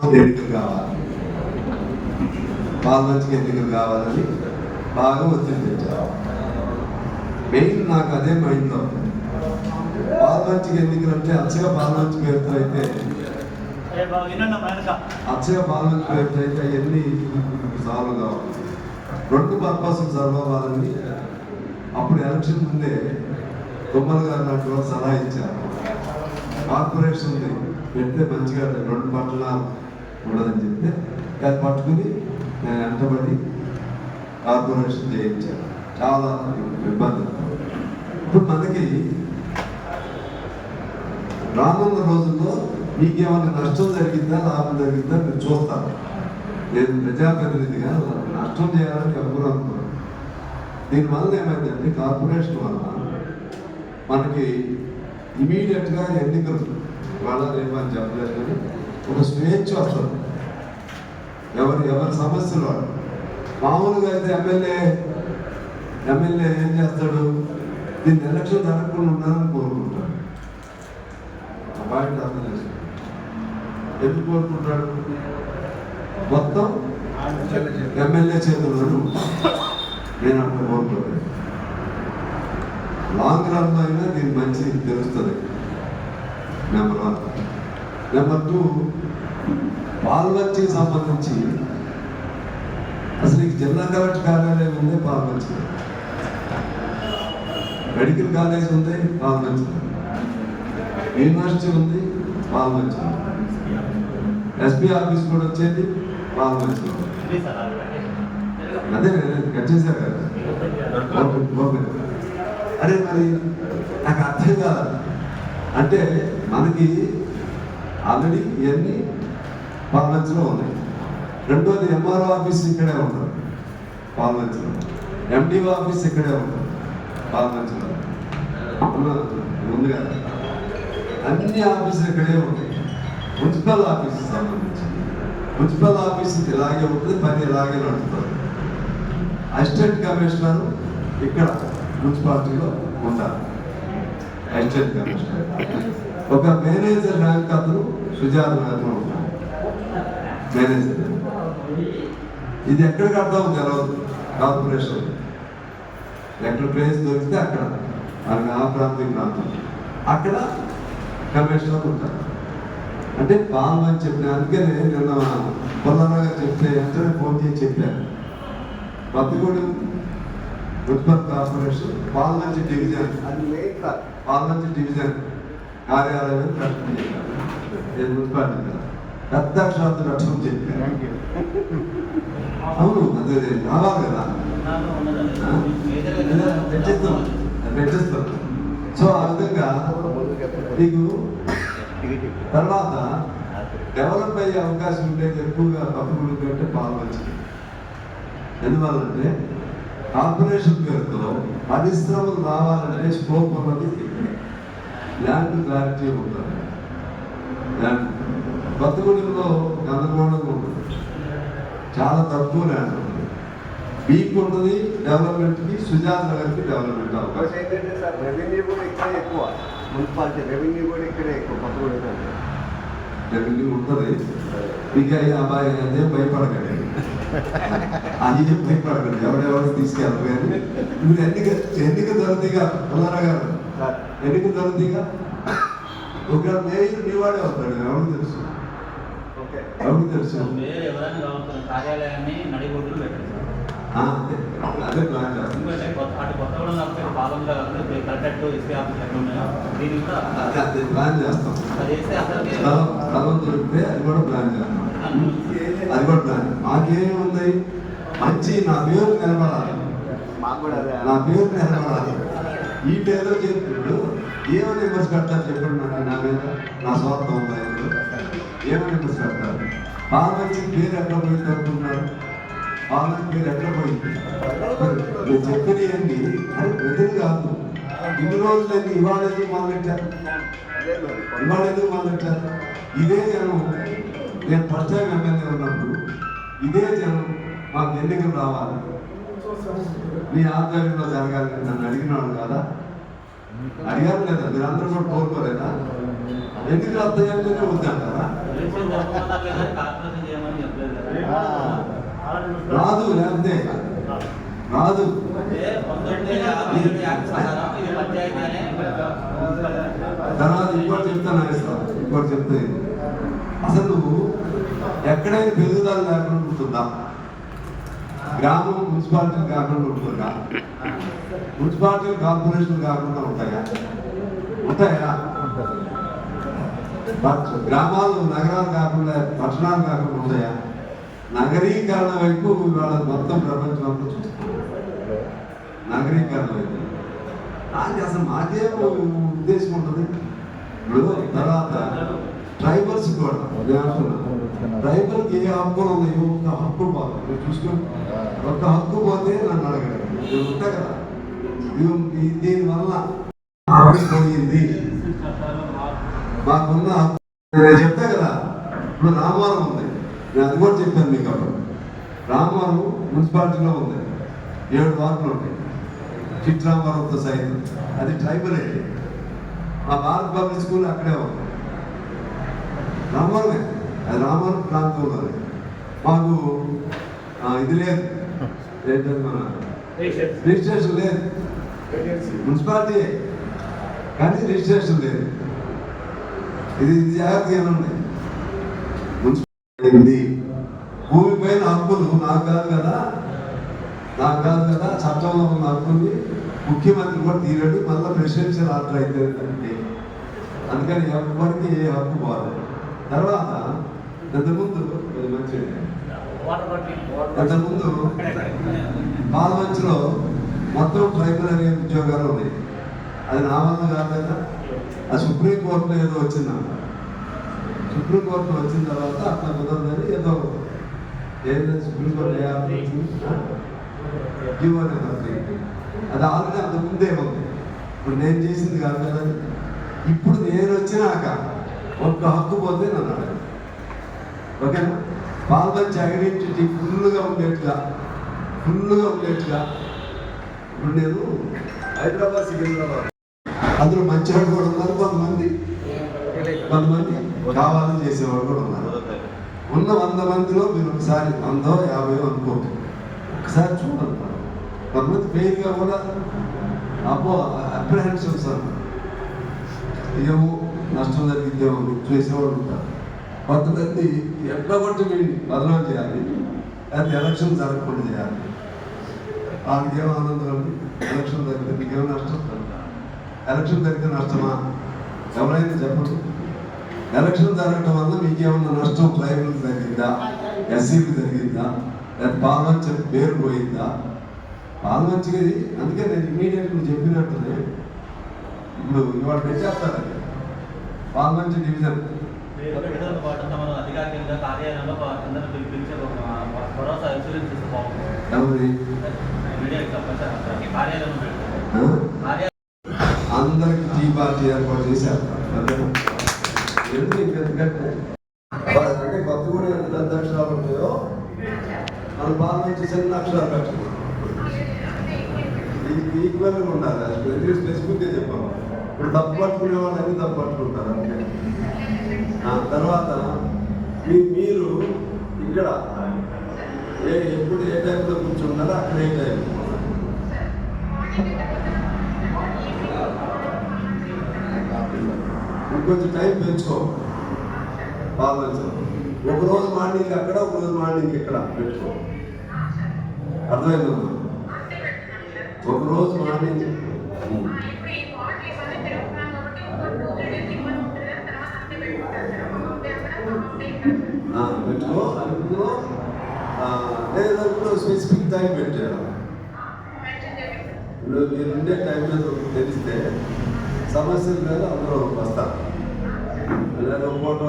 ఎన్నికలు కావాలి పార్లమెంట్కి ఎన్నికలు కావాలని బాగా ఒత్తిడి తెచ్చారు మెయిన్ నాకు అదే మైండ్లో పార్లమెంట్కి ఎన్నికలు అంటే అచ్చగా పార్లమెంట్ పేరుతో అయితే అచ్చగా పార్లమెంట్ పేరుతో అయితే అవన్నీ సాల్వ్ కావాలి రెండు పర్పస్ సర్వ్ అవ్వాలని అప్పుడు ఎలక్షన్ ముందే తుమ్మల గారు నాకు సలహా ఇచ్చారు. కార్పొరేషన్ ఉంది పెడితే మంచిగా రెండు పట్టణాలు ఉండదని చెప్తే అది పట్టుకుని నేను వెంటబడి కార్పొరేషన్ చేయించాను చాలా ఇబ్బంది. ఇప్పుడు మనకి రానున్న రోజుల్లో మీకు ఏమైనా నష్టం జరిగిందా లాభం జరిగిందా మీరు చూస్తారు. నేను ప్రజాప్రతినిధిగా నష్టం చేయాలని ఎవరు అనుకోరు. దీనివల్ల ఏమైందంటే కార్పొరేషన్ వల్ల మనకి ఇమీడియట్గా ఎన్నికలు వాళ్ళ రేపని చెప్పలేదు కానీ ఒక స్వేచ్ఛ వస్తుంది. ఎవరు ఎవరి సమస్యలు? మామూలుగా అయితే ఎమ్మెల్యే ఎమ్మెల్యే ఏం చేస్తాడు? దీన్ని ఎలక్షన్ జరగకుండా ఉండాలని కోరుకుంటాడు. ఎందుకు కోరుకుంటాడు? మొత్తం ఎమ్మెల్యే చేతుల్లోనే నేను అక్కడ కోరుకోలేదు. లాంగ్ రన్ అయినా దీని మంచి తెలుస్తుంది. నెంబర్ వన్ నెంబర్ టూ పాల్వంచికి సంబంధించి అసలు ఈ జిల్లా కలెక్టర్ కార్యాలయం ఉంది పాల్వంచి. మెడికల్ కాలేజ్ ఉంది పాల్వంచి. యూనివర్సిటీ ఉంది పాల్వంచి. ఎస్పీ ఆఫీస్ కూడా వచ్చేది పాల్వంచి. అదే కట్ చేశారు కదా. అరే మరి నాకు అర్థం కాదు. అంటే మనకి ఆల్రెడీ ఇవన్నీ పార్లమెంట్స్లో ఉంది. రెండోది ఎంఆర్ఓ ఆఫీస్ ఇక్కడే ఉంటుంది. పార్లమెంట్స్లో ఎండిఓ ఆఫీస్ ఇక్కడే ఉంటుంది. పార్లమెంట్స్లో ముందుగా ఉంది కదా అన్ని ఆఫీసులు ఇక్కడే ఉంటాయి. మున్సిపల్ ఆఫీస్ సంబంధించి మున్సిపల్ ఆఫీస్ ఇలాగే ఉంటుంది పని ఇలాగే నడుపుతారు అసిస్టెంట్ కమిషనర్ ఇక్కడ మున్సిపాలిటీలో ఉంటారు. Assistant commissioner. ఒక మేనేజర్ ర్యాంక్ అతను సుజాత ర్యాంక్లో ఉంటారు మేనేజర్. ఇది ఎక్కడ కడతామో తెలవదు కార్పొరేషన్. ఎక్కడ ప్లేస్ దొరికితే అక్కడ. మనకి ఆ ప్రాంతం ఈ ప్రాంతం. అక్కడ కమిషనర్ ఉంటారు అంటే పాము అని చెప్పిన అందుకనే నిన్న పొల్లరాగా చెప్తే వెంటనే ఫోన్ చేసి చెప్పాను. పత్తిగూడెం ఉత్పత్తి కార్పొరేషన్ పాల్మంచి డివిజన్. అది మెయిన్ పాల్మంచి డివిజన్ కార్యాలయం ప్రకటన చేశారు. మున్సిపాలిటీ కదా. పెద్ద అక్షరాలతో రక్షణ చెప్పాను అవును అదే రావాలి కదా? పెట్టిస్తాం పెట్టిస్తాం సో ఆ విధంగా నీకు తర్వాత డెవలప్ అయ్యే అవకాశం ఉండేది ఎక్కువగా పక్కన కంటే పాల్వంచి ఎందువల్లంటే కార్పొరేషన్ పేరుతో పరిశ్రమలు రావాలంటే స్కోప్ ఉన్నది. ల్యాండ్ క్లారిటీ ఉంటుంది ల్యాండ్ కొత్తగూడెంలో గందరగోళంగా ఉంటుంది. చాలా తక్కువ ల్యాండ్ ఉంటుంది మీకు ఉంటుంది డెవలప్మెంట్కి సుజాత నగర్కి డెవలప్మెంట్ అవకాశం. ఏంటంటే సార్ రెవెన్యూ కూడా ఇక్కడే ఎక్కువ. మున్సిపాలిటీ రెవెన్యూ కూడా ఇక్కడే ఎక్కువ. రెవెన్యూ ఉంటుంది. మీకు అబ్బాయి అదే భయపడకండి. అది భయపడకండి. ఎవడెవరు తీసుకెళ్ళరు కానీ. ఇప్పుడు ఎన్నిక ఎన్నిక జరుగుతాయిగా పుల్లారా గారు? ఎన్నిక జరుగుతాయిగా ఒక మేయర్ మీ వాడే అవుతాడు ఎవరికి తెలుసు? ఎవరికి తెలుసు. కార్యాలయాన్ని నడిబొడ్డులు అదే ప్లాన్ చేస్తాం. కూడా ప్లాన్ చేస్తాం. స్థలం దొరికితే అది కూడా ప్లాన్ చేస్తాం. అది కూడా ప్లాన్. మాకేమి ఉంది? మంచి నా పేరు నిలబడాలి. మాకు కూడా అదే. నా పేరు నిలబడాలి. ఈ పేరు చెప్పినప్పుడు ఏమని విమర్శ పెడతారు చెప్పండి నాకు నా మీద? నా స్వార్థం ఉందా ఏమని విమర్శ పెడతారు పాలమంచి పేరు ఎక్కడ పోయింది అనుకుంటున్నారు? పాలమంచి పేరు ఎక్కడ పోయింది? నేను చెప్పినవి అది ప్రజలు కాదు. ఇన్ని రోజులన్నీ ఇవాళ ఎందుకు మొదలెట్టారు అదే ఇవాళ ఎందుకు మొదలెట్టారు ఇదే జనం నేను ఫస్ట్ టైం ఎమ్మెల్యే ఉన్నప్పుడు ఇదే జనం మాకు ఎన్నికలు రావాలి. మీ ఆధ్వర్యంలో జరగాలి నన్ను అడిగినాడు కదా? అడిగారు లేదా మీరు అందరూ కూడా కోరుకోలేదా ఎందుకు రద్దు చేయాలంటే వద్దంటారా కదా. రాదు లేకపోతే రాదు. తర్వాత ఇంకోటి చెప్తాను ఇస్తాను ఇంకోటి చెప్తే. అసలు నువ్వు ఎక్కడైనా పెరుగుదల లేకుండా ఉంటుందా? గ్రామం మున్సిపాలిటీ కాకుండా ఉంటుందా? మున్సిపాలిటీ కార్పొరేషన్ కాకుండా ఉంటాయా? ఉంటాయా? గ్రామాలు నగరాలు కాకుండా పట్టణాలు కాకుండా ఉంటాయా? నగరీకరణ వైపు ఇవాళ మొత్తం ప్రపంచం అంతా చూస్తుంది. నగరీకరణ వైపు. దానికి అసలు మాకే ఉద్దేశం ఉంటుంది. ఇప్పుడు తర్వాత ట్రైబల్స్ కూడా నేను అంటున్నా ఏ హక్కులు ఉన్నాయో ఒక హక్కు మీరు చూసుకోండి ఒక హక్కు పోతే నన్ను అడగండి నేను ఉంటా కదా. ఇది దీనివల్ల మాకున్న నేను చెప్తా కదా ఇప్పుడు రామవరం ఉంది. నేను అది కూడా చెప్పాను మీకు అప్పుడు. రామవరం మున్సిపాలిటీలో ఉంది. ఏడు వార్డులు ఉంటాయి. చిట్రామవరంతో సైతం అది ట్రైబల్. ఏరియా మా భారత్ పబ్లిక్ స్కూల్ అక్కడే ఉంది. రామవరమే. అది ప్రాంతం ప్రాంతంలోనే మాకు ఇది లేదు. ఏంటంటే మన? రిజిస్ట్రేషన్ లేదు. మున్సిపాలిటీ. కానీ రిజిస్ట్రేషన్ లేదు. ఇది జాగ్రత్తగా ఉంది. మున్సిపాలిటీ భూమి పైన హక్కులు నాకు కాదు కదా. నాకు కాదు కదా. చట్టంలో ఉన్న హక్కుని ముఖ్యమంత్రి కూడా తీరాడు. మళ్ళీ ప్రెసిడెన్షియల్ ఆర్డర్ అయితే అందుకని ఎవరికి ఏ హక్కు పోవాలి తర్వాత ఇంతకుముందు అది మంచిది. వాటర్ బాటిల్ మొత్తం ట్రైబల్ అనే ఉద్యోగాలు ఉన్నాయి. అది నా వల్ల కాదు కదా. ఆ సుప్రీంకోర్టులో ఏదో వచ్చిందంట సుప్రీంకోర్టులో వచ్చిన తర్వాత అట్లా కుదరదని ఏదో ఏదైనా సుప్రీంకోర్టు ఏ ఆర్డర్ అనేది అది ఆల్రెడీ అంత ముందే ఉంది. ఇప్పుడు నేను చేసింది కాదు కదా. ఇప్పుడు నేను వచ్చినాక ఒక్క హక్కు పోతే నన్ను అడగదు ఓకేనా? పాల్మంచి ఐడెంటిటీ ఫుల్గా ఉండేట్టుగా ఫుల్గా ఉండేట్టుగా. ఇప్పుడు నేను హైదరాబాద్ సికింద్రాబాద్. అందులో మంచివాడు కూడా ఉన్నారు కొంతమంది. కొంతమంది కావాలని చేసేవాడు కూడా ఉన్నారు. ఉన్న వంద మందిలో మీరు ఒకసారి వందో యాభై అనుకో ఒకసారి చూడండి కొంతమంది ఫెయిల్గా కూడా అబ్బో అప్రహెన్షన్స్ అన్నారు ఏమో నష్టం జరిగిందేమో చేసేవాడు ఉంటారు. కొంతమంది ఎట్లా వీడిని బదనాలు చేయాలి అది ఎలక్షన్ జరగకుండా చేయాలి. వాళ్ళకి ఏమో ఆనందం ఉంది ఎలక్షన్ జరిగితే మీకేమో నష్టం? ఎలక్షన్ జరిగితే నష్టమా? ఎవరైనా చెప్పరు ఎలక్షన్ జరగడం వల్ల మీకేమన్నా నష్టం ట్రైబల్కి జరిగిందా? ఎస్సీకి జరిగిందా? లేదా పాల్వంచ పేరు పోయిందా? పాల్వంచకి అందుకే నేను ఇమీడియట్గా చెప్పినట్టునే. ఇప్పుడు ఇవాళ పెట్టేస్తారు అది పాల్వంచ డివిజన్. పాటు తమ అధికారికంగా కార్యాలయంలో అందరూ పిలిపించి ఒక భరోసా ఇన్సూరెన్స్ ఇస్తే బాగుంటుంది. ఎవరి మీడియాకి తప్పనిసరి కార్యాలయం పెట్టారు ఆ? కార్యాలయం అందరికి టీ పార్టీ ఏర్పాటు చేశారు. ఎందుకంటే? అంటే కూడా ఎంత పెద్ద అక్షరాలు ఉంటాయో మన పార్లమెంట్ చిన్న అక్షరాలు పెట్టాలి ఈక్వల్గా ఉండాలి. స్పెసిఫిక్గా చెప్పాము ఇప్పుడు తప్పు పట్టుకునే వాళ్ళు అన్ని తప్పు పట్టుకుంటారు ఆ తర్వాత మీరు ఇక్కడ ఏ ఎప్పుడు ఏ టైంలో కూర్చున్నారో అక్కడ ఏ టైం ఇంకొంచెం టైం పెంచుకో. బాగా ఒక రోజు మార్నింగ్ అక్కడ ఒక రోజు మార్నింగ్ ఇక్కడ పెట్టుకో. అర్థమైందమ్మా ఒక రోజు మార్నింగ్. స్పెసిఫిక్ టైం పెట్టారు? ఇప్పుడు మీరు ఉండే టైం మీద తెలిస్తే సమస్యలు మీద అందరూ వస్తారు. లేదా ఒక పూట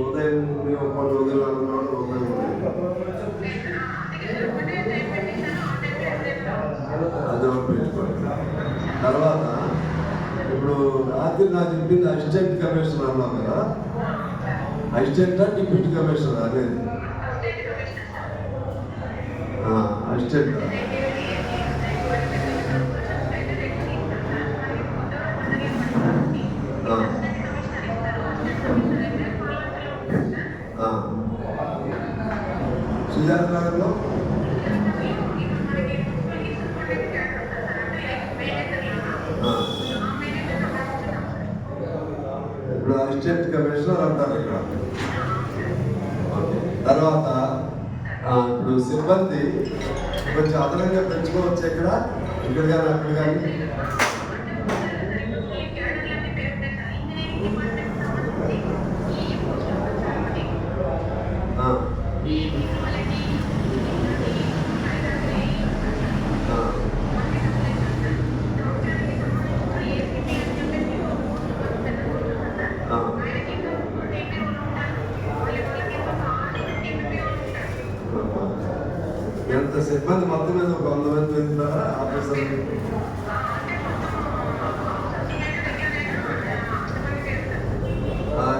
ఉదయం ఉంది, ఒక పూట ఉదయం అనుకున్నాడు ఉదయం. ఉంది. అది ఒకటి పెట్టుకోండి. తర్వాత ఇప్పుడు రాత్రి నాకు చెప్పింది అసిస్టెంట్ కమిషనర్ అన్నావు కదా? అసిస్టెంటా డిప్యూటీ కమిషనర్ అనేది? ಅಷ್ಟೇ సుజాత నగర్లో ఇప్పుడు అసిస్టెంట్ కమిషనర్ అంటారు ఇక్కడ తర్వాత ఇప్పుడు సిబ్బంది కొంచెం అదనంగా పెంచుకోవచ్చు ఇక్కడ. ఇక్కడ కానీ అక్కడ కానీ సిబ్బంది మీద ఒక వంద మంది వెళ్తారా ఆఫీసర్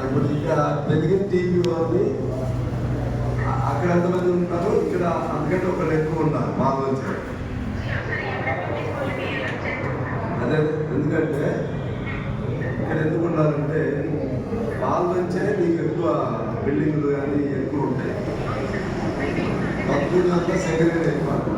ఇప్పుడు ఇక్కడ పెరిగిన టీవీ వాళ్ళని అక్కడ ఎంతమంది ఉంటారు? ఇక్కడ అందుకంటే ఒకటి ఎక్కువ ఉన్నారు బాగా అదే ఎందుకంటే ఇక్కడ ఎందుకు ఉండాలంటే వాళ్ళ నుంచే నీకు ఎక్కువ బిల్డింగ్లు కానీ ఎక్కువ ఉంటాయి. భక్తులు అంతా సెకండ్ ఎక్కువ.